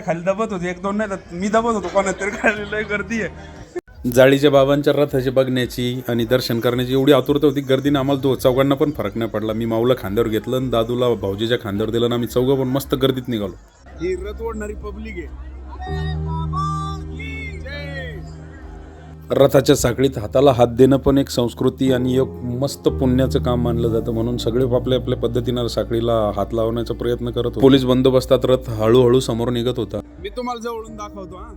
खाली दबत होते. एक दोन नाही तर मी दबत होतो. कोणात तरी खाली लय गर्दी आहे. जाळीच्या बाबांच्या रथाची बघण्याची आणि दर्शन करण्याची एवढी आतुरता होती गर्दीने आम्हाला तो चौघांना पण फरक नाही पडला. मी माऊला खांद्यावर घेतलं आणि दादूला भाऊजीच्या खांद्यावर दिलं आणि आम्ही चौघं पण मस्त गर्दीत निघालो. ही रथ ओढणारी पब्लिक आहे. रथाच्या साखळीत हाताला हात देणं पण एक संस्कृती आणि एक मस्त पुण्याचं काम मानलं जातं. म्हणून सगळे आपल्या आपल्या पद्धतीनं साखळीला हात लावण्याचा प्रयत्न करत पोलीस बंदोबस्तात रथ हळूहळू समोर निघत होता. मी तुम्हाला जवळून दाखवतो हा.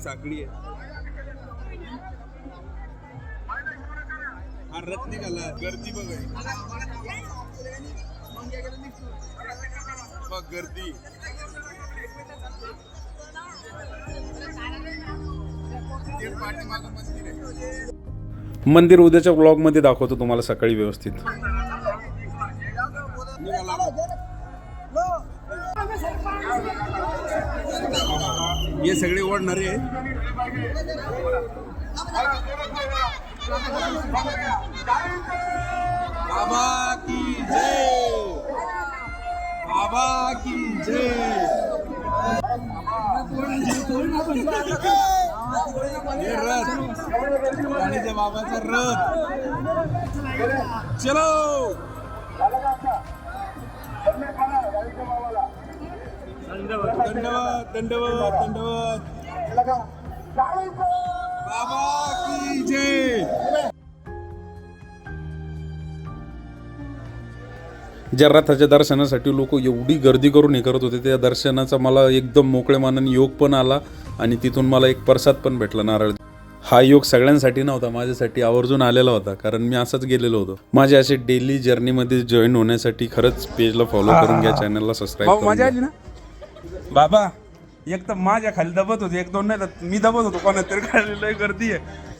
साखळी आहे. रथ निघाला. गर्दी बघ गर्दी. मंदिर उद्याच्या ब्लॉगमध्ये दाखवतो तुम्हाला सकाळी व्यवस्थित. हे सगळे ओढणारे बाबा की जय. बाबा की जय. रथ. गाडीच्या बाबाचा रथ. चलो. दंडवत दंडवत दंडवत बाबा ज्या रथाच्या दर्शनासाठी लोक एवढी गर्दी करून हे करत होते त्या दर्शनाचा मला एकदम मोकळ्या मानाने योग पण आला आणि तिथून मला एक प्रसाद पण भेटला नारळ. हा योग सगळ्यांसाठी नव्हता माझ्यासाठी आवर्जून आलेला होता कारण मी असंच गेलेलो होतो. माझ्या असे डेली जर्नीमध्ये जॉईन होण्यासाठी खरंच पेजला फॉलो करून घ्या चॅनलला सबस्क्राईब मजा. आली ना? बाबा एक तर माझ्या खाली दबत होते एक दोन नाही तर मी दबत होतो कोणात तरी गर्दी आहे.